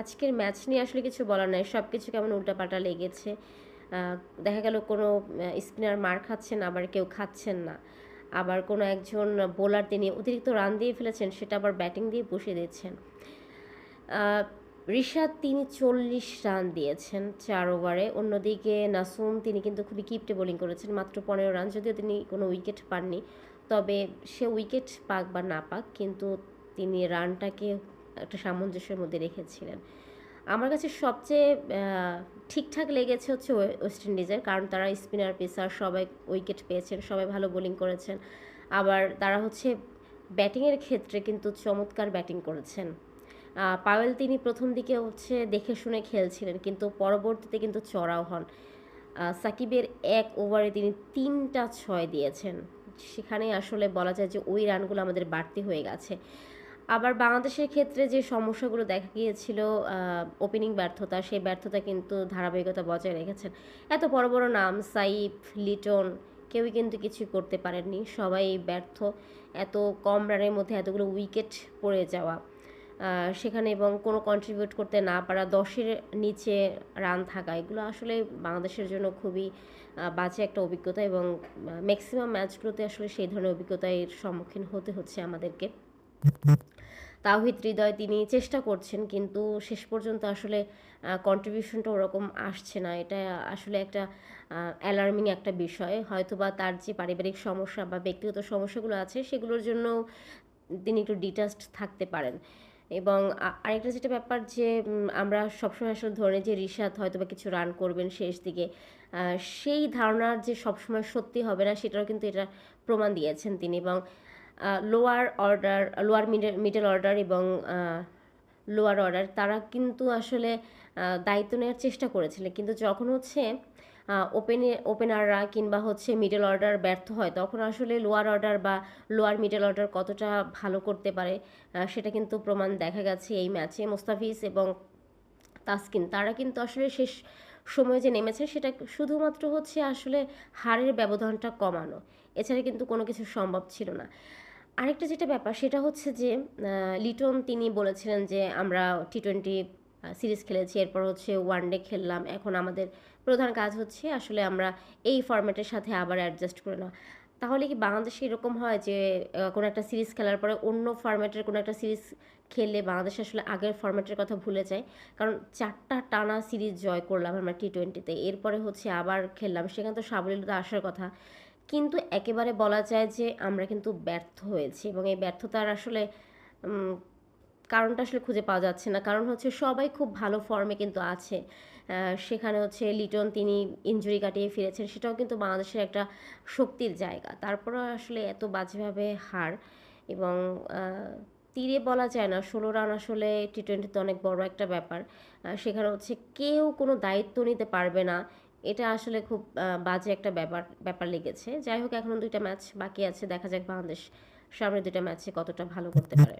আজকের ম্যাচ নিয়ে আসলে কিছু বলার নাই সব কিছু কেমন উল্টাপাল্টা লেগেছে। দেখা গেল কোনো স্পিনার মার খাচ্ছেন, আবার কেউ খাচ্ছেন না। আবার কোনো একজন বোলার তিনি অতিরিক্ত রান দিয়ে ফেলেছেন, সেটা আবার ব্যাটিং দিয়ে বসিয়ে দিচ্ছেন। ঋষাদ তিনি চল্লিশ রান দিয়েছেন চার ওভারে। অন্যদিকে নাসুম তিনি কিন্তু খুবই কিপটে বোলিং করেছেন, মাত্র পনেরো রান, যদিও তিনি কোনো উইকেট পাননি। তবে সে উইকেট পাক বা না পাক, কিন্তু তিনি রানটাকে একটা সামঞ্জস্যের মধ্যে রেখেছিলেন। আমার কাছে সবচেয়ে ঠিকঠাক লেগেছে হচ্ছে ওয়ে- ওয়েস্ট ইন্ডিজের, কারণ তারা স্পিনার, পেসার, সবাই উইকেট পেয়েছেন, সবাই ভালো বোলিং করেছেন। আবার তারা হচ্ছে ব্যাটিংয়ের ক্ষেত্রে কিন্তু চমৎকার ব্যাটিং করেছেন। পাওয়েল তিনি প্রথম দিকে হচ্ছে দেখে শুনে খেলছিলেন, কিন্তু পরবর্তীতে কিন্তু চড়াও হন। সাকিবের এক ওভারে তিনি তিনটা ছয় দিয়েছেন। সেখানে আসলে বলা যায় যে ওই রানগুলো আমাদের বাড়তি হয়ে গেছে। আবার বাংলাদেশের ক্ষেত্রে যে সমস্যাগুলো দেখা গিয়েছিল ওপেনিং ব্যর্থতা, সেই ব্যর্থতা কিন্তু ধারাবাহিকতা বজায় রেখেছেন। এত বড় বড় নাম, সাইফ, লিটন, কেউই কিন্তু কিছু করতে পারেননি। সবাই ব্যর্থ। এত কম রানের মধ্যে এতগুলো উইকেট পড়ে যাওয়া। সেখানে এবং কোনো কন্ট্রিবিউট করতে না পারা, দশের নিচে রান থাকা, এগুলো আসলে বাংলাদেশের জন্য খুবই বাজে একটা অভিজ্ঞতা এবং ম্যাক্সিমাম ম্যাচগুলোতে আসলে সেই ধরনের অভিজ্ঞতার সম্মুখীন হতে হচ্ছে আমাদেরকে। তাওহিদ হৃদয় তিনি চেষ্টা করছেন, কিন্তু শেষ পর্যন্ত আসলে কন্ট্রিবিউশনটা ওরকম আসছে না। এটা আসলে একটা অ্যালার্মিং একটা বিষয়। হয়তোবা তার যে পারিবারিক সমস্যা বা ব্যক্তিগত সমস্যাগুলো আছে, সেগুলোর জন্য তিনি একটু ডিটাচড থাকতে পারেন। এবং আরেকটা যেটা ব্যাপার যে আমরা সবসময় আসলে ধরে যে, রিশাদ হয়তো বা কিছু রান করবেন শেষ দিকে। সেই ধারণার যে সবসময় সত্যি হবে না সেটাও কিন্তু এটা প্রমাণ দিয়েছেন তিনি। এবং lower order lower middle middle order এবং লোয়ার অর্ডার তারা কিন্তু আসলে দায়িত্ব নেওয়ার চেষ্টা করেছিলেন কিন্তু যখন হচ্ছে ওপেনে ওপেনাররা কিংবা হচ্ছে মিডল অর্ডার ব্যর্থ হয়, তখন আসলে লোয়ার অর্ডার বা লোয়ার মিডল অর্ডার কতটা ভালো করতে পারে সেটা কিন্তু প্রমাণ দেখা গেছে এই ম্যাচে মোস্তাফিজ এবং তাসকিন, তারা কিন্তু আসলে শেষ সময়ে যে নেমেছে, সেটা শুধুমাত্র হচ্ছে আসলে হারের ব্যবধানটা কমানো। এছাড়া কিন্তু কোনো কিছু সম্ভব ছিল না। আরেকটা যেটা ব্যাপার, সেটা হচ্ছে যে লিটন তিনি বলেছিলেন যে, আমরা টি টোয়েন্টি সিরিজ খেলেছি, এরপর হচ্ছে ওয়ান ডে খেললাম, এখন আমাদের প্রধান কাজ হচ্ছে আসলে আমরা এই ফরম্যাটের সাথে আবার অ্যাডজাস্ট করে নেওয়া। তাহলে কি বাংলাদেশে এরকম হয় যে কোনো একটা সিরিজ খেলার পরে অন্য ফরম্যাটের কোনো একটা সিরিজ খেললে বাংলাদেশ আসলে আগের ফরম্যাটের কথা ভুলে যায়? কারণ চারটা টানা সিরিজ জয় করলাম আমরা টি টোয়েন্টিতে এরপরে হচ্ছে আবার খেললাম, সেখানে তো সাবলীলতা আসার কথা। কিন্তু একেবারে বলা যায় যে আমরা কিন্তু ব্যর্থ হয়েছি এবং এই ব্যর্থতার আসলে কারণটা আসলে খুঁজে পাওয়া যাচ্ছে না। কারণ হচ্ছে সবাই খুব ভালো ফর্মে কিন্তু আছে। সেখানে হচ্ছে লিটন তিনি ইনজুরি কাটিয়ে ফিরেছেন, সেটাও কিন্তু বাংলাদেশের একটা শক্তির জায়গা। তারপরেও আসলে এত বাজেভাবে হার এবং তীরে বলা যায় না, ষোলো রান আসলে টি টোয়েন্টিতে অনেক বড় একটা ব্যাপার। সেখানে হচ্ছে কেউ কোনো দায়িত্ব নিতে পারবে না এটা আসলে খুব বাজে একটা ব্যাপার ব্যাপার লেগেছে। যাই হোক এখনও দুইটা ম্যাচ বাকি আছে। দেখা যাক বাংলাদেশ সামনে দুইটা ম্যাচে কতটা ভালো করতে পারে।